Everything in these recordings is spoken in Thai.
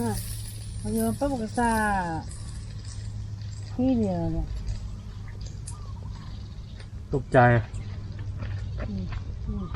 น่ะพอโยนปั๊บก็ซาที่เดียวเนี่ยตกใจ อืมอืม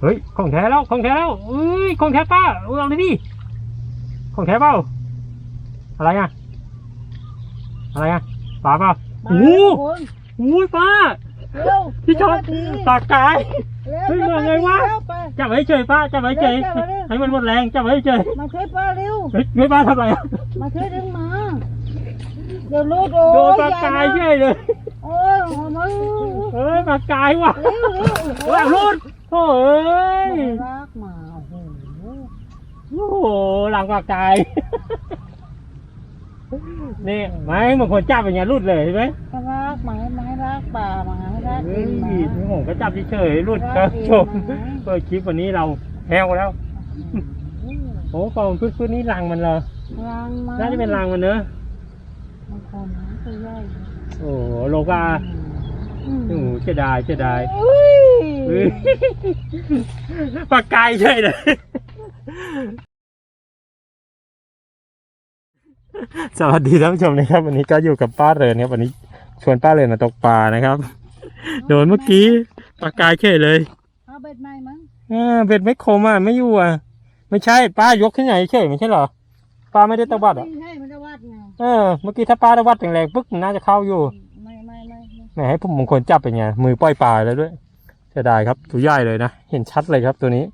เฮ้ย ของแท้แล้ว ของแท้แล้วเอ้ย ของแท้ป้าเอาลองเลยดิของแท้เปล่า อะไรอะ อะไรอะปลาเปล่ามาโอ้แล้วโหคนอุ้ยป้าเร็วพี่ชอนเร็วปากกายเร็วเฮ้ยมาไงวะ เร็ไปจับไว้เฉยป้าจับไว้เฉย เร็วจับไว้เร็ว ให้มันหมดแรงจับไว้เฉยมาช่วยป้าเร็ว เฮ้ยไม่ป้าทำอะไรอะมาช่วยดึงมา เดี๋ยวลูกโดโดนปากกายเฉยเลยโอ้ยโอ้ยมาเร็วเฮ้ยปากกายว่ะเร็วว้าวรุดโอ้ยรักมาโอ้โหโอ้โหหลังปากกายนี่ไม่บางคนจับอย่างเงี้ยรุดเลยเห็นไหมก็รักมาให้มาให้รักป่ามาให้รักเฮ้เอยงมานี่ผมก็จับเฉยๆรุดครับชมเปิดคลิปวันนี้เราแฮวแล้ว โอ้กองพื้นๆนี่รังมันเหรอรังมาน่าจะเป็นรังมันเนอะบางคนนะตัวใหญ่โอ้โหโลกาโอ้โหเสียดายเสียดายปากกายใช่เลยสวัสดีท่านผู้ชมนะครับ วันนี้ก็อยู่กับป้าเรินครับวันนี้ชวนป้าเรินมาตกปลานะครับ โดนเมื่อกี้ปากกายเฉยเลยเอาเบ็ดใหม่มั้งอ่าเบ็ดไม่คมอะไม่อยู่อะ ไม่ใช่ป้ายกขึ้นไหนเฉยไม่ใช่เหรอป้าไม่ได้ตะวัดอะไม่ใช่มันจะวัดไงเออเมื่อกี้ถ้าป้าตะวัดแรงๆปึ๊กมันน่าจะเข้าอยู่ไม่ไม่ไม่ไม่แหมให้ผมมงคลจับเป็นไงมือปล่อยปลาแล้วด้วยเสียดายครับตัวใหญ่เลยนะเห็นชัดเลยครับตัวนี้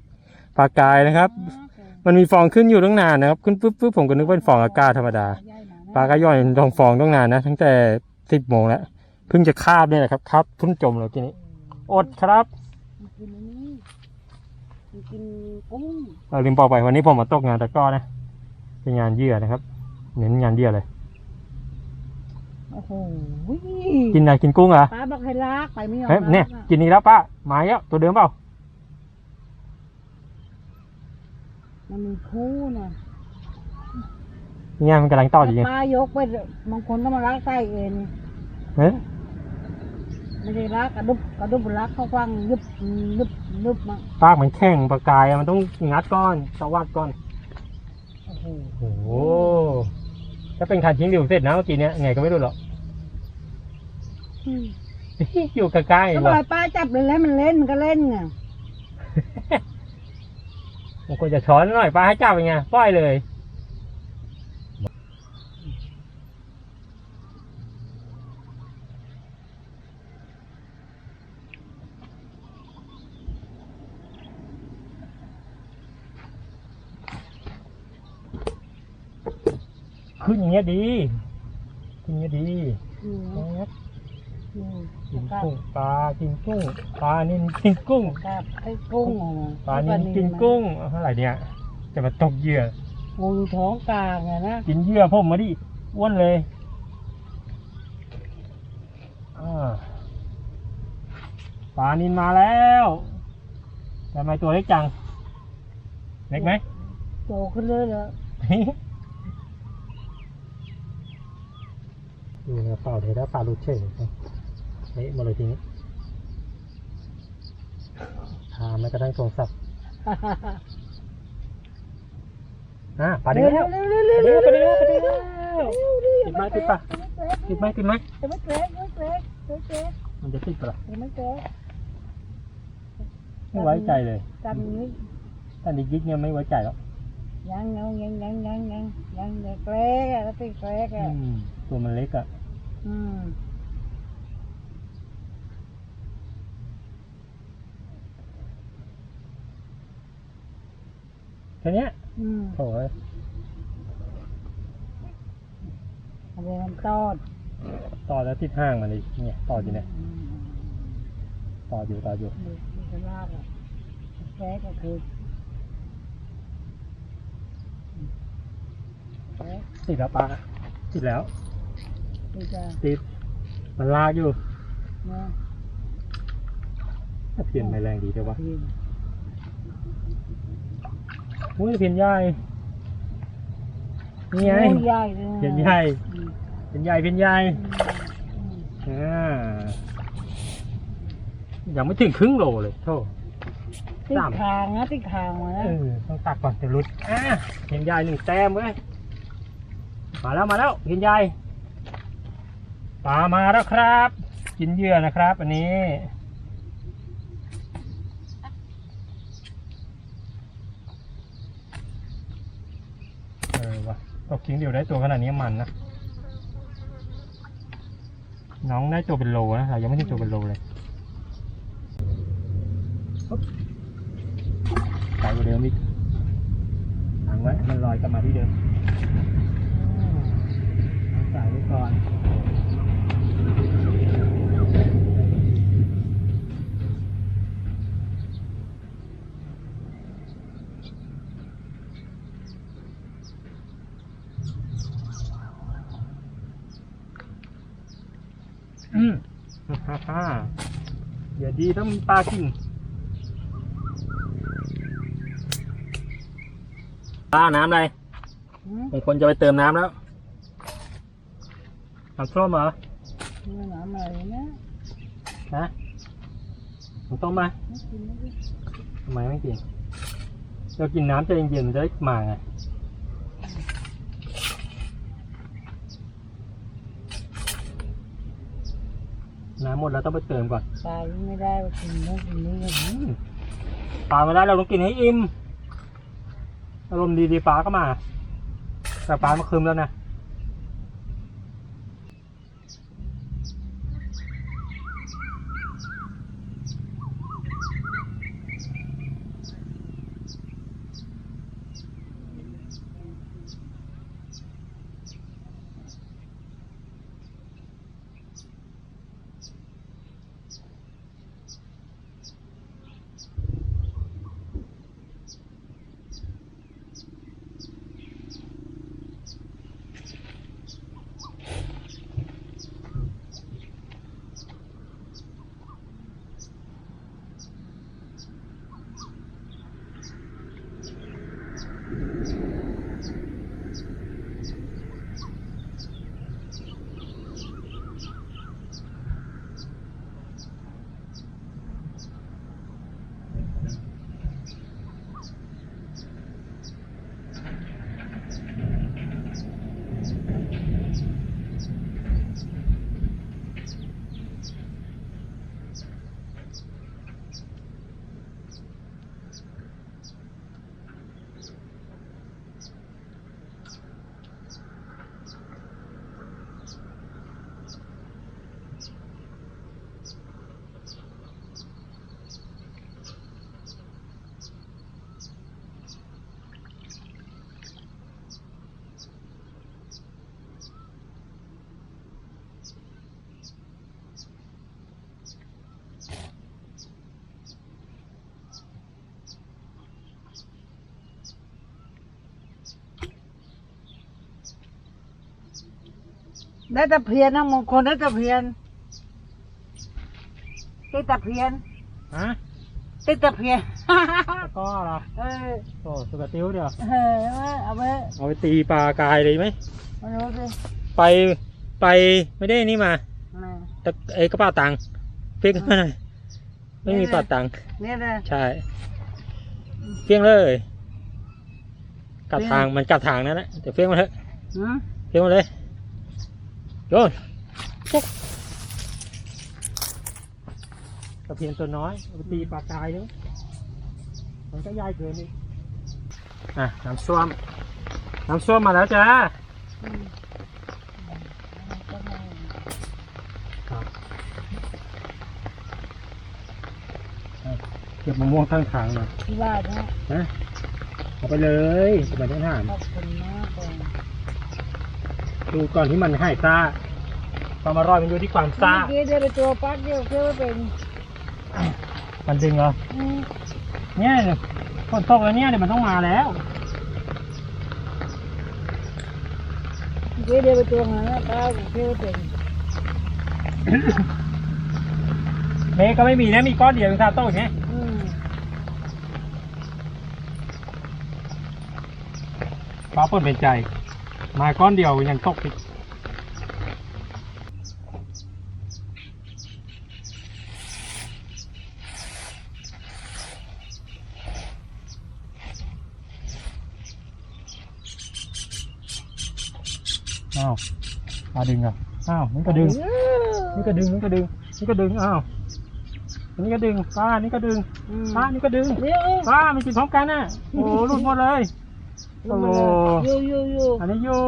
ปลากายนะครับมันมีฟองขึ้นอยู่ตั้งนานนะครับขึ้นปุ๊บปุ๊บผมก็นึกว่าเป็นฟองอากาศธรรมดาปลากระย่อยทองฟองต้องนานนะ ตั้งแต่สิบโมงแล้วเพิ่งจะคาบเนี่ยแหละครับครับเพิ่งจมแล้วทีนี้ อดครับมันกินอันนี้มันกินกุ้งเรา ลืมบอกไปวันนี้ผมมาตกงานตะกร้อนะ เป็นงานเหยื่อนะครับ เน้นงานเหยื่อเลยโอ้โหกินอะไรกินกุ้งเหรอป้าบอกให้ลากไปไม่ยอมเฮ้ยลากเนี่ยอะกินอีกแล้วป้าหมาเยอะตัวเดิมเปล่ามันมีคู่นะเนี่ยมันกำลังต่ออยู่เนี่ยป้ายกไปบางคนก็มาลากใส่เองเฮ้ย ไม่ได้ลากกระดุบกระดุบลากเข้าฟังยุบยุบยุบมาปากมันแข็งปลากายอะมันต้องงัดก้อนตะวัดก้อน โอ้โหโอ้โหถ้าเป็นคันทิ้งดิวเสร็จนะเมื่อกี้เนี้ยไงก็ไม่รู้หรอกอืมอยู่ใกล้ก็ๆบอว่ะกป้าจับเลยแล้วมันเล่นมันก็เล่นไงมันควรจะช้อนหน่อยป้าให้จับเป็นไงปล่อยเลย ขึ้นอย่างเงี้ยดี ขึ้นอย่างเงี้ยดีอืมแอ๊บอืมกินกับกุ้งปลากินกุ้งปลานินกินกุ้งกับไอ้กุ้งอะนะปลานินกินกุ้งเอาเท่าไหร่เนี่ยจะมาตกเหยื่อ งูท้องกลางอะนะกินเหยื่อผมมาดิอ้วนเลยอ่าปลานินมาแล้วทำไมตัวเล็กจัง เล็กไหมโตขึ้นเลยเหร ดูนะเปล่าเทถ้าปลาหลุดเฉยเลยเละหมดเลยทีนี้ทาไม่กระทั่งโทรศัพท์อะปลาเดีเร็ยววเร็แล้ววเร็วเร็วปลาเร็เดียววปลาเร็เดียววปลาเดียวติดไหมติดปะติดไหมติดไหมจะไม่เกรกไม่เกรกไม่เกรกมันจะติดปะล่ะจะไม่เกรกไม่ไว้ใจเลยจำนี้ถ้าดิยิกเนี่ยไม่ไว้ใจหรอกยังยังยังยังยังยังยังเด็กเกรกอะแล้วติดเกรกอือะม ตัวมันเล็กอะอืมแค่เนี้ยอืมโถ่เอ้ยเอาไปทำตอดต่อแล้วติดห้างมันอีกเนี่ยต่ออยู่เนี่ยอืมต่ออยู่ต่ออยู่ดูดูจะลากอะเกรกก็คือเกรกติดแล้วปลาติดแล้ว ที่จะติดมันลากอยู่เนี่ยถ้าเปลี่ยนไม่แรงดีเดี๋ยววะพิมอุ้ยเปลี่ยนใหญ่นี่ไงโอ้ยใหญ่เลยเปลี่ยนใหญ่อืมเปลี่ยนใหญ่เปลี่ยนใหญ่อืมอ่ายังไม่ถึงครึ่งโลเลยโธ่ติดสามทางนะติดทางมาเอนะอต้องตักก่อนเดี๋ยวหลุดอะเห็นยายหนึ่งแต้มเว้ยมาแล้วมาแล้วเห็นยาย ปลามาแล้วครับ กินเหยื่อนะครับ อันนี้ เออวะตกทิ้งเดียวได้ตัวขนาดนี้มันนะ น้องได้ตัวเป็นโลนะเรายังไม่ได้ตัวเป็นโลเลยปุ๊บใส่กว่าเดิมอีกถังไว้มันลอยกลับมาที่เดิมใส่ไว้ก่อน อืมฮ่าฮ่าเดี๋ยวดีต้องมีปลากินปลาน้ำอะไร อืม บางคนจะไปเติมน้ำแล้วน้ำส้มเหรอ นี่น้ำอะไรนะฮะน้ำต้มไหมไม่กินไม่กินทำไมไม่กินเรากินน้ำใจเย็นๆมันจะได้มาไงน้ำหมดแล้วต้องไปเติมก่อนปลายังไม่ได้ว่ากินต้องกินนี่กันอืมปลาไม่ได้เราต้องกินให้อิ่มอารมณ์ดีๆปลาก็มา แต่ปลามาคืมแล้วนะ ได้ตะเพียนนะมงคลได้ตะเพียนติดตะเพียนฮะติดตะเพียน ตะกร้อเหรอเออโอ้สุกติ้วเดียวเออเอาไปเอาไปตีปลากายเลยไหมมาดูสิไปไปไม่ได้นี่มามาตะไอ้กระเป๋าตังค์เพียงมาหน่อยไม่มีกระเป๋าตังค์เนี่ยเลยใช่เพียงเลยกลับเพี้ยงทางมันกลับทางนั่นแหละเดี๋ยวเพียงมาเถอะหืมเพียงมาเลย โยนปุ๊บตะเพียนตัวน้อยเอาไปตีปลากายเลยมันก็ย่ายเกินอีกอะน้ำส้วมน้ำส้วมมาแล้วจ้าอืมเก็บมะม่วงข้างทางหน่อยที่ว่านะนะเอาไปเลยสบายได้ถามขอบคุณมากเลยดูก่อนที่มันหายซ่า ความอร่อยมันอยู่ที่ความซ่า เมื่อกี้เดินไปตัวปักเดียวเพื่อว่าเป็นมันดึงเหรอ อืมเนี่ยฝนตกแล้วเนี่ยเดี๋ยวมันต้องมาแล้ว เมื่อกี้เดินไปตัวหานะป้าเพื่อว่าเป็นเมฆก็ไม่มีนะ มีก้อนเดียวเองซาโต้อย่างเงี้ยอืมฟ้าฝนเป็นใจ มาก้อนเดียวยังตกอีก อ้าวปลาดึงอะอ้าวนี่ก็ดึงนี่ก็ดึงนี่ก็ดึงนี่ก็ดึงอ้าวอันนี้ก็ดึงปลานี่ก็ดึงอืมปลานี่ก็ดึงเดี๋ยวเอ้ยปลามันกินพร้อมกันน่ะโอ้โหหลุดหมดเลยโอ้โหอยู่อยู่อยู่อันนี้อยู่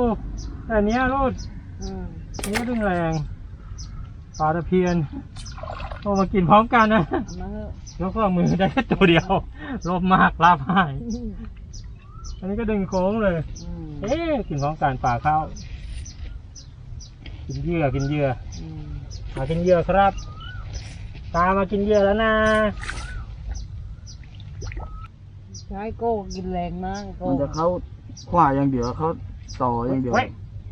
แต่อันเนี้ยรูดอืมอันนี้ก็ดึงแรงปลาตะเพียนโอ้มากินพร้อมกันนะเอามาเถอะยกข้อมือได้แค่ตัวเดียวลบมากลาบหายอืมอันนี้ก็ดึงโค้งเลยอืมเอ๊ะกินพร้อมกันปลาเข้า กินเหยื่อกินเหยื่ออืมมากินเหยื่อครับ ตามมากินเหยื่อแล้วนะใช้โก้กินแรงมากโก้มันจะเข้าขวาอย่างเดียวเข้าต่ออย่างเดียวเฮ้ย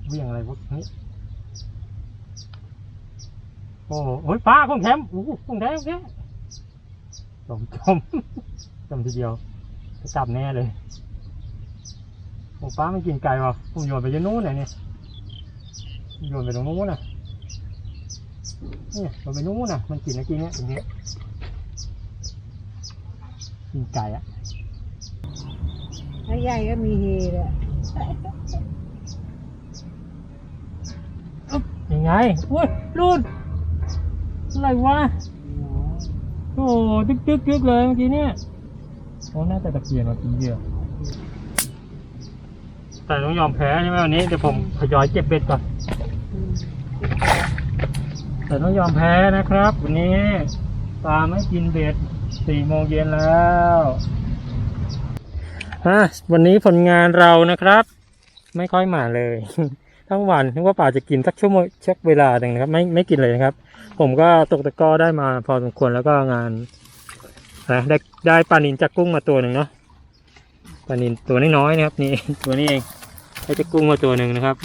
เวิ่งอะไรวะนี่โอ้โหเฮ้ยปลาของแถมโอ้โหของแถมของแถมจมจมจมทีเดียวจะจับแน่เลยโอ้ปลามันกินไก่ป่ะผมโยนไปยันนู้นไหนเนี่ย โยนไปตรงนู้นน่ะเนี่ยโยนไปนู้นน่ะ มันกินนะกินเนี่ยอย่างเงี้ยกินไก่อะถ้าใหญ่ก็มีเฮเลยยังไงอุ้ยรุดอะไรวะโอ้โหตึกตึกตึกเลยเมื่อกี้เนี่ยโอ้น่าจะตะเกียนมากินเหยื่อแต่ต้องยอมแพ้ใช่ไหมวันนี้เดี๋ยวผมทยอยเก็บเบ็ดก่อนอืม แต่ต้องยอมแพ้นะครับ วันนี้ปลาไม่กินเบ็ดสี่โมงเย็นแล้วฮะวันนี้ผลงานเรานะครับ ไม่ค่อยมาเลย ทั้งวันนึกว่าป่าจะกินสักชั่วโมงเช็คเวลาหนึ่งนะครับ ไม่ไม่กินเลยนะครับ ผมก็ตกตะก้อได้มาพอสมควรแล้วก็งานนะได้ได้ปลานินจากกุ้งมาตัวหนึ่งเนาะปลานินตัวน้อยๆนะครับ นี่ตัวนี้เองได้จากกุ้งมาตัวหนึ่งนะครับ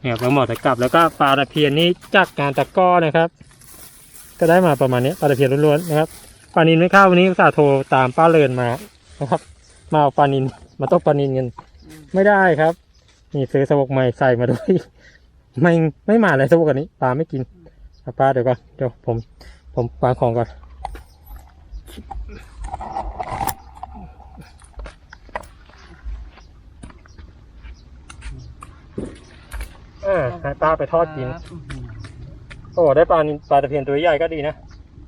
เนี่ยปลาหมอตะกลับแล้วก็ปลาตะเพียนนี่จากงานตะก้อนะครับ ก็ได้มาประมาณนี้ปลาตะเพียนล้วนๆนะครับปลานินไม่เข้าวันนี้อุตส่าโทรตามป้าเลินมานะครับ มาเอาปลานินมาตกปลานินกันไม่ได้ครับ นี่ซื้อสวกใหม่ใส่มาด้วย ไม่ไม่มาเลยสวกอันนี้ปลาไม่กินป้าเดี๋ยวก่อนเดี๋ยวผม ผมวางของก่อน ออให้ป้าไปทอดกินโอ้ได้ปลานินปลาตะเพียนตัวใหญ่ก็ดีนะ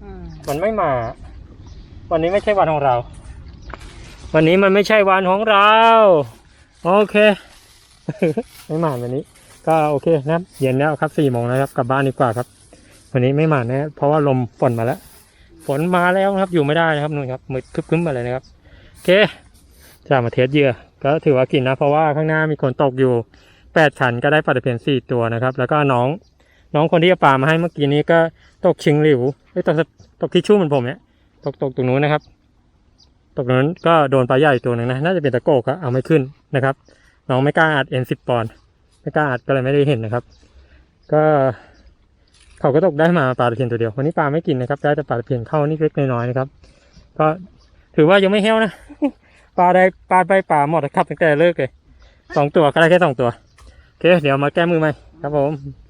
อืมมันไม่มา วันนี้ไม่ใช่วันของเรา วันนี้มันไม่ใช่วันของเรา โอเค ไม่มาวันนี้ ก็โอเคนะครับ เย็นแล้วครับสี่โมงแล้วครับกลับบ้านดีกว่าครับ วันนี้ไม่มาแน่เพราะว่าลมฝนมาแล้ว ฝนมาแล้วนะครับ อยู่ไม่ได้นะครับนู่นครับมืดครึ้มๆมาเลยนะครับ โอเค จะมาเทสเหยื่อ ก็ถือว่ากินนะ เพราะว่าข้างหน้ามีคนตกอยู่ แปดขันก็ได้ปลาตะเพียนสี่ตัวนะครับ แล้วก็น้องน้องคนที่เอาปลามาให้เมื่อกี้นี้ก็ตกชิงหลิวไอ้ตกตกทิชชู่เหมือนผมเนี่ยตกตกตรงนู้นนะครับ ตกตรงนั้นก็โดนปลาใหญ่ตัวหนึ่งนะน่าจะเป็นตะโกกเอาไม่ขึ้นนะครับ น้องไม่กล้าอัดเอ็นสิบปอนด์ไม่กล้าอัดก็เลยไม่ได้เห็นนะครับ ก็เขาก็ตกได้มาปลาตะเพียนตัวเดียววันนี้ปลาไม่กินนะครับได้แต่ปลาตะเพียนเข้านี่เล็กน้อยๆนะครับ ก็ถือว่ายังไม่เหี้ยวนะปลาได้ปลาไปปลาหมดครับตั้งแต่เลิกเลยสองตัวก็ได้แค่สองตัว เค เดี๋ยวมาแก้มือใหม่ครับผม